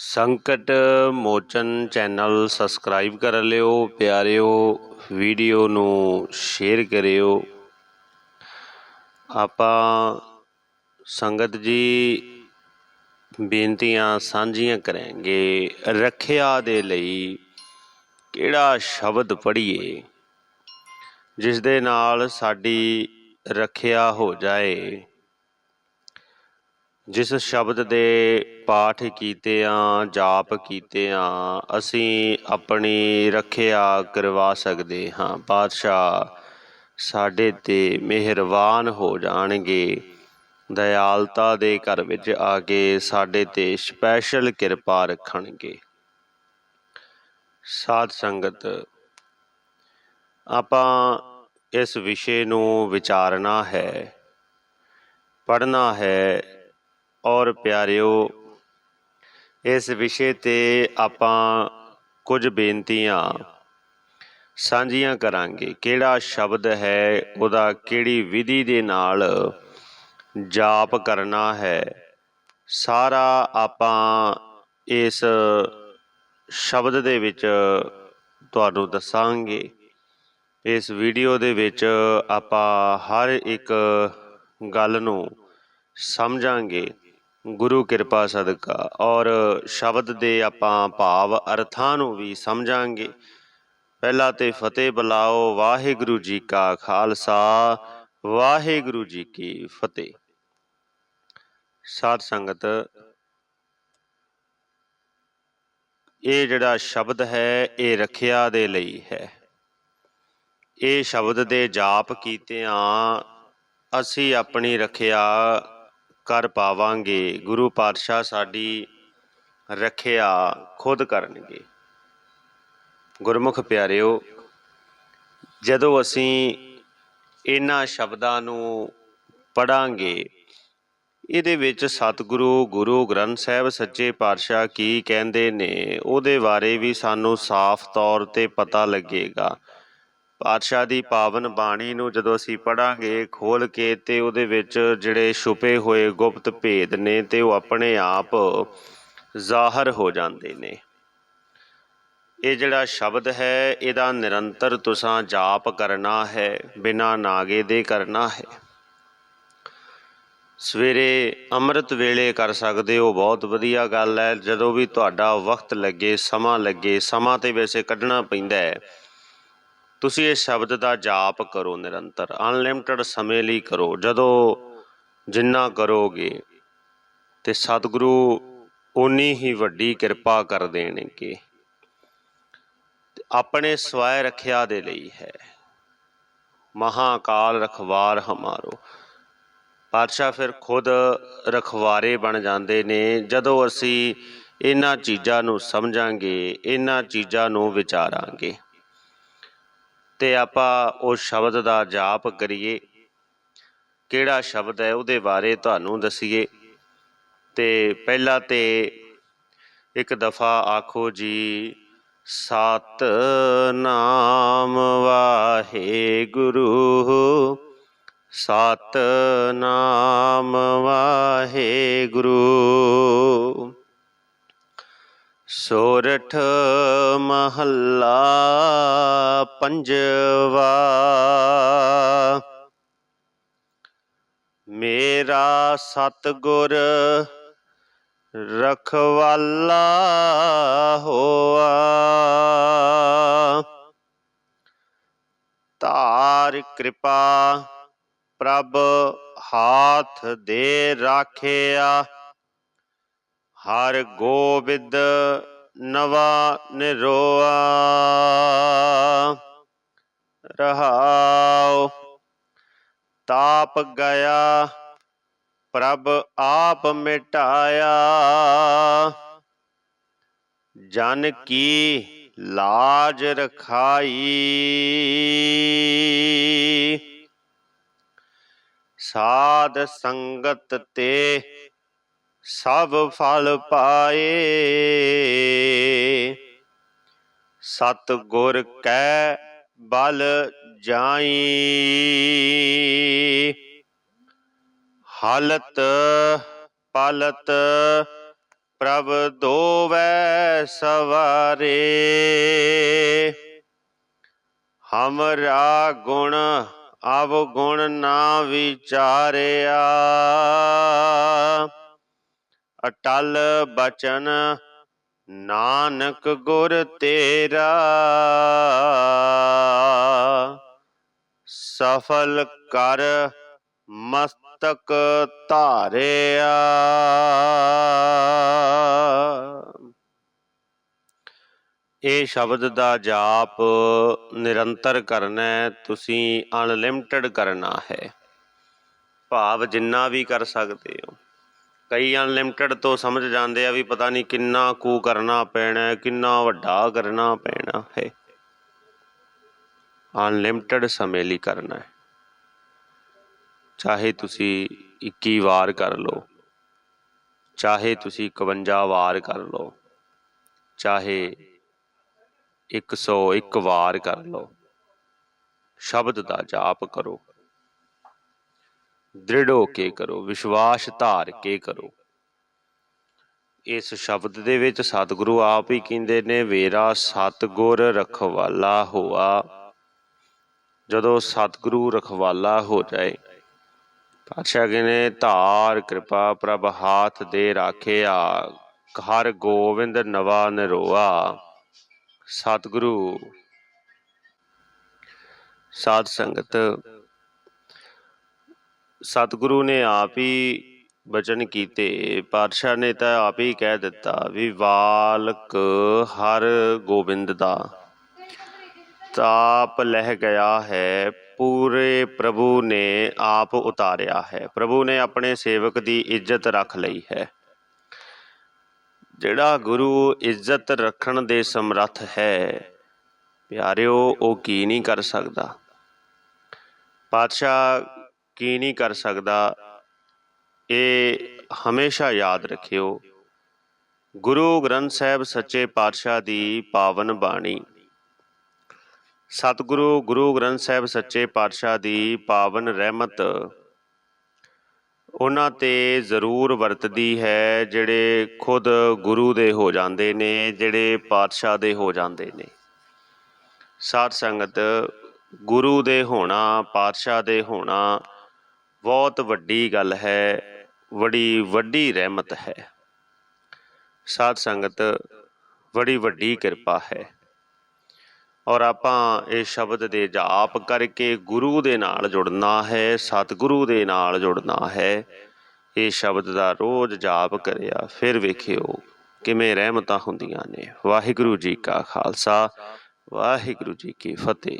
ਸੰਕਟ ਮੋਚਨ channel subscribe ਕਰ ਲਿਓ, ਪਿਆਰਿਓ, ਵੀਡੀਓ ਨੂੰ ਸ਼ੇਅਰ ਕਰਿਓ। ਆਪਾਂ ਸੰਗਤ ਜੀ ਬੇਨਤੀਆਂ ਸਾਂਝੀਆਂ ਕਰਾਂਗੇ। ਰੱਖਿਆ ਦੇ ਲਈ ਕਿਹੜਾ ਸ਼ਬਦ ਪੜ੍ਹੀਏ ਜਿਸ ਦੇ ਨਾਲ ਸਾਡੀ ਰੱਖਿਆ ਹੋ ਜਾਏ। ਜਿਸ ਸ਼ਬਦ ਦੇ ਪਾਠ ਕੀਤੇ ਆ ਜਾਪ ਕੀਤੇ ਆ ਅਸੀਂ ਆਪਣੀ ਰੱਖਿਆ ਕਰਵਾ ਸਕਦੇ ਹਾਂ। ਪਾਤਸ਼ਾਹ ਸਾਡੇ ਤੇ ਮਿਹਰਬਾਨ ਹੋ ਜਾਣਗੇ। ਦਇਆਲਤਾ ਦੇ ਘਰ ਵਿੱਚ ਆ ਕੇ ਸਾਡੇ ਤੇ ਸਪੈਸ਼ਲ ਕਿਰਪਾ ਰੱਖਣਗੇ। ਸਾਧ ਸੰਗਤ, ਆਪਾਂ ਇਸ ਵਿਸ਼ੇ ਨੂੰ ਵਿਚਾਰਨਾ ਹੈ, ਪੜ੍ਹਨਾ ਹੈ ਔਰ ਪਿਆਰਿਓ, ਇਸ ਵਿਸ਼ੇ ਤੇ ਆਪਾਂ ਕੁਝ ਬੇਨਤੀਆਂ ਸਾਂਝੀਆਂ ਕਰਾਂਗੇ। ਕਿਹੜਾ ਸ਼ਬਦ ਹੈ, ਉਹਦਾ ਕਿਹੜੀ ਵਿਧੀ ਦੇ ਨਾਲ ਜਾਪ ਕਰਨਾ ਹੈ, ਸਾਰਾ ਆਪਾਂ ਇਸ ਸ਼ਬਦ ਦੇ ਵਿੱਚ ਤੁਹਾਨੂੰ ਦੱਸਾਂਗੇ। ਇਸ ਵੀਡੀਓ ਦੇ ਵਿੱਚ ਆਪਾਂ ਹਰ ਇੱਕ ਗੱਲ ਨੂੰ ਸਮਝਾਂਗੇ। ਗੁਰੂ ਕਿਰਪਾ ਸਦਕਾ ਔਰ ਸ਼ਬਦ ਦੇ ਆਪਾਂ ਭਾਵ ਅਰਥਾਂ ਨੂੰ ਵੀ ਸਮਝਾਂਗੇ। ਪਹਿਲਾਂ ਤੇ ਫਤਿਹ ਬੁਲਾਓ, ਵਾਹਿਗੁਰੂ ਜੀ ਕਾ ਖਾਲਸਾ, ਵਾਹਿਗੁਰੂ ਜੀ ਕੀ ਫਤਿਹ। ਸਾਧ ਸੰਗਤ, ਇਹ ਜਿਹੜਾ ਸ਼ਬਦ ਹੈ, ਇਹ ਰੱਖਿਆ ਦੇ ਲਈ ਹੈ। ਇਹ ਸ਼ਬਦ ਦੇ ਜਾਪ ਕੀਤਿਆਂ ਅਸੀਂ ਆਪਣੀ ਰੱਖਿਆ ਕਰ ਪਾਵਾਂਗੇ, ਗੁਰੂ ਪਾਤਸ਼ਾਹ ਸਾਡੀ ਰੱਖਿਆ ਖੁਦ ਕਰਨਗੇ। ਗੁਰਮੁਖ ਪਿਆਰਿਓ, ਜਦੋਂ ਅਸੀਂ ਇਹਨਾਂ ਸ਼ਬਦਾਂ ਨੂੰ ਪੜਾਂਗੇ, ਇਹਦੇ ਵਿੱਚ ਸਤਿਗੁਰੂ, ਗੁਰੂ ਗ੍ਰੰਥ ਸਾਹਿਬ ਸੱਚੇ ਪਾਤਸ਼ਾਹ ਕੀ ਕਹਿੰਦੇ ਨੇ, ਉਹਦੇ ਬਾਰੇ ਵੀ ਸਾਨੂੰ ਸਾਫ਼ ਤੌਰ ਤੇ ਪਤਾ ਲੱਗੇਗਾ। ਪਾਤਸ਼ਾਹ ਦੀ ਪਾਵਨ ਬਾਣੀ ਨੂੰ ਜਦੋਂ ਅਸੀਂ ਪੜਾਂਗੇ ਖੋਲ ਕੇ ਤੇ ਉਹਦੇ ਵਿੱਚ ਜਿਹੜੇ ਛੁਪੇ ਹੋਏ ਗੁਪਤ ਭੇਦ ਨੇ ਤੇ ਉਹ ਆਪਣੇ ਆਪ ਜ਼ਾਹਰ ਹੋ ਜਾਂਦੇ ਨੇ। ਇਹ ਜਿਹੜਾ ਸ਼ਬਦ ਹੈ, ਇਹਦਾ ਨਿਰੰਤਰ ਤੁਸਾਂ ਜਾਪ ਕਰਨਾ ਹੈ, ਬਿਨਾ ਨਾਗੇ ਦੇ ਕਰਨਾ ਹੈ। ਸਵੇਰੇ ਅੰਮ੍ਰਿਤ ਵੇਲੇ ਕਰ ਸਕਦੇ ਹੋ, ਬਹੁਤ ਵਧੀਆ ਗੱਲ ਹੈ। ਜਦੋਂ ਵੀ ਤੁਹਾਡਾ ਵਕਤ ਲੱਗੇ, ਸਮਾਂ ਲੱਗੇ, ਸਮਾਂ ਤੇ ਵੈਸੇ ਕੱਢਣਾ ਪੈਂਦਾ ਹੈ। ਤੁਸੀਂ ਇਸ ਸ਼ਬਦ ਦਾ ਜਾਪ ਕਰੋ ਨਿਰੰਤਰ ਅਨਲਿਮਟਿਡ ਸਮੇਂ ਲਈ ਕਰੋ। ਜਦੋਂ ਜਿੰਨਾ ਕਰੋਗੇ ਤੇ ਸਤਿਗੁਰੂ ਉਨੀ ਹੀ ਵੱਡੀ ਕਿਰਪਾ ਕਰ ਦੇਣਗੇ। ਆਪਣੇ ਸਵੈ ਰੱਖਿਆ ਦੇ ਲਈ ਹੈ। ਮਹਾਕਾਲ ਰਖਵਾਰ ਹਮਾਰੋ। ਪਾਤਸ਼ਾਹ ਫਿਰ ਖੁਦ ਰਖਵਾਰੇ ਬਣ ਜਾਂਦੇ ਨੇ। ਜਦੋਂ ਅਸੀਂ ਇਹਨਾਂ ਚੀਜ਼ਾਂ ਨੂੰ ਸਮਝਾਂਗੇ, ਇਹਨਾਂ ਚੀਜ਼ਾਂ ਨੂੰ ਵਿਚਾਰਾਂਗੇ। ਤੇ ਆਪਾਂ ਉਸ ਸ਼ਬਦ ਦਾ ਜਾਪ ਕਰੀਏ। ਕਿਹੜਾ ਸ਼ਬਦ ਹੈ ਉਹਦੇ ਬਾਰੇ ਤੁਹਾਨੂੰ ਦਸੀਏ। ਤੇ ਪਹਿਲਾ ਤੇ ਇੱਕ ਦਫਾ ਆਖੋ ਜੀ, ਸਤ ਨਾਮ ਵਾਹਿਗੁਰੂ। ਸਤ ਨਾਮ ਵਾਹਿਗੁਰੂ। ਸੋਰਠ ਮਹੱਲਾ ਪੰਜਵਾ। ਮੇਰਾ ਸਤਗੁਰ ਰਖਵਾਲਾ ਹੋਆ। ਧਾਰ ਕਿਰਪਾ ਪ੍ਰਭ ਹਾਥ ਦੇ ਰਾਖਿਆ। ਹਰ ਗੋਬਿੰਦ ਨਵਾ ਨਿਰੋਆ। ਰਹਾਉ। ਤਾਪ ਗਿਆ, ਪ੍ਰਭ ਆਪ ਮਿਟਾਇਆ। ਜਨ ਕੀ ਲਾਜ ਰਖਾਈ। ਸਾਧ ਸੰਗਤ ਤੇ ਸਭ ਫਲ ਪਾਏ। ਸਤ ਗੁਰ ਕੈ ਬਲ ਜਾਈ। ਹਾਲਤ ਪਾਲਤ ਪ੍ਰਭ ਦੋਵੈ ਸਵਾਰੇ। ਹਮਰਾ ਗੁਣ ਅਵ ਗੁਣ ਨਾ ਵਿਚਾਰਿਆ। ਅਟਲ ਬਚਨ ਨਾਨਕ ਗੁਰ ਤੇਰਾ ਸਫਲ ਕਰ ਮਸਤਕ ਧਾਰਿਆ। ਇਹ ਸ਼ਬਦ ਦਾ ਜਾਪ ਨਿਰੰਤਰ ਕਰਨਾ, ਤੁਸੀਂ ਅਨਲਿਮਟਿਡ ਕਰਨਾ ਹੈ। ਭਾਵ ਜਿੰਨਾ ਵੀ ਕਰ ਸਕਦੇ ਹੋ। ਕਈ ਅਨਲਿਮਟਿਡ ਤੋਂ ਸਮਝ ਜਾਂਦੇ ਆ ਵੀ ਪਤਾ ਨਹੀਂ ਕਿੰਨਾ ਕੁ ਕਰਨਾ ਪੈਣਾ, ਕਿੰਨਾ ਵੱਡਾ ਕਰਨਾ ਪੈਣਾ ਹੈ। ਅਨਲਿਮਟਿਡ ਸਮੇਂ ਲਈ ਕਰਨਾ ਹੈ। ਚਾਹੇ ਤੁਸੀਂ 21 ਵਾਰ ਕਰ ਲਓ, ਚਾਹੇ ਤੁਸੀਂ 51 ਵਾਰ ਕਰ ਲਓ, ਚਾਹੇ 101 ਵਾਰ ਕਰ ਲਓ, ਸ਼ਬਦ ਦਾ ਜਾਪ ਕਰੋ। ਦ੍ਰਿੜ ਹੋ ਕੇ ਕਰੋ ਵਿਸ਼ਵਾਸ ਧਾਰ ਕੇ ਕਰੋ। ਇਸ ਸ਼ਬਦ ਦੇ ਵਿੱਚ ਸਤਿਗੁਰੂ ਆਪ ਹੀ ਕਹਿੰਦੇ ਨੇ ਵੇਰਾ ਸਤਿਗੁਰ ਰਖਵਾਲਾ ਹੋਆ। ਜਦੋਂ ਸਤਿਗੁਰੂ ਰਖਵਾਲਾ ਹੋ ਜਾਏ ਪਾਤਸ਼ਾਹ ਕਹਿੰਦੇ ਧਾਰ ਕਿਰਪਾ ਪ੍ਰਭ ਹਾਥ ਦੇ ਰਾਖਿਆ ਹਰ ਗੋਬਿੰਦ ਨਵਾ ਨਿਰੋਆ। ਸਤਿਗੁਰੂ ਸਾਧ ਸੰਗਤ ਸਤਿਗੁਰੂ ਨੇ ਆਪ ਹੀ ਬਚਨ ਕੀਤੇ, ਪਾਤਸ਼ਾਹ ਨੇ ਤਾਂ ਆਪ ਹੀ ਕਹਿ ਦਿੱਤਾ ਵੀ ਵਾਲਕ ਹਰ ਗੋਬਿੰਦ ਦਾ ਤਾਪ ਲਹਿ ਗਿਆ ਹੈ, ਪੂਰੇ ਪ੍ਰਭੂ ਨੇ ਆਪ ਉਤਾਰਿਆ ਹੈ। ਪ੍ਰਭੂ ਨੇ ਆਪਣੇ ਸੇਵਕ ਦੀ ਇੱਜ਼ਤ ਰੱਖ ਲਈ ਹੈ। ਜਿਹੜਾ ਗੁਰੂ ਇੱਜ਼ਤ ਰੱਖਣ ਦੇ ਸਮਰੱਥ ਹੈ, ਪਿਆਰਿਓ, ਉਹ ਕੀ ਨਹੀਂ ਕਰ ਸਕਦਾ? ਪਾਤਸ਼ਾਹ ਕੀ ਨਹੀਂ ਕਰ ਸਕਦਾ, ਇਹ ਹਮੇਸ਼ਾ ਯਾਦ ਰੱਖਿਓ। ਗੁਰੂ ਗ੍ਰੰਥ ਸਾਹਿਬ ਸੱਚੇ ਪਾਤਸ਼ਾਹ ਦੀ ਪਾਵਨ ਬਾਣੀ। ਸਤਿਗੁਰੂ ਗੁਰੂ ਗ੍ਰੰਥ ਸਾਹਿਬ ਸੱਚੇ ਪਾਤਸ਼ਾਹ ਦੀ ਪਾਵਨ ਰਹਿਮਤ ਉਹਨਾਂ ਤੇ ਜ਼ਰੂਰ ਵਰਤਦੀ ਹੈ, ਜਿਹੜੇ ਖੁਦ ਗੁਰੂ ਦੇ ਹੋ ਜਾਂਦੇ ਨੇ, ਜਿਹੜੇ ਪਾਤਸ਼ਾਹ ਦੇ ਹੋ ਜਾਂਦੇ ਨੇ। ਸਾਧ ਸੰਗਤ, ਗੁਰੂ ਦੇ ਹੋਣਾ, ਪਾਤਸ਼ਾਹ ਦੇ ਹੋਣਾ ਬਹੁਤ ਵੱਡੀ ਗੱਲ ਹੈ, ਬੜੀ ਵੱਡੀ ਰਹਿਮਤ ਹੈ। ਸਾਧ ਸੰਗਤ, ਬੜੀ ਵੱਡੀ ਕਿਰਪਾ ਹੈ। ਔਰ ਆਪਾਂ ਇਹ ਸ਼ਬਦ ਦੇ ਜਾਪ ਕਰਕੇ ਗੁਰੂ ਦੇ ਨਾਲ ਜੁੜਨਾ ਹੈ, ਸਤਿਗੁਰੂ ਦੇ ਨਾਲ ਜੁੜਨਾ ਹੈ। ਇਹ ਸ਼ਬਦ ਦਾ ਰੋਜ਼ ਜਾਪ ਕਰਿਆ, ਫਿਰ ਵੇਖਿਓ ਕਿਵੇਂ ਰਹਿਮਤਾਂ ਹੁੰਦੀਆਂ ਨੇ। ਵਾਹਿਗੁਰੂ ਜੀ ਕਾ ਖਾਲਸਾ, ਵਾਹਿਗੁਰੂ ਜੀ ਕੀ ਫਤਿਹ।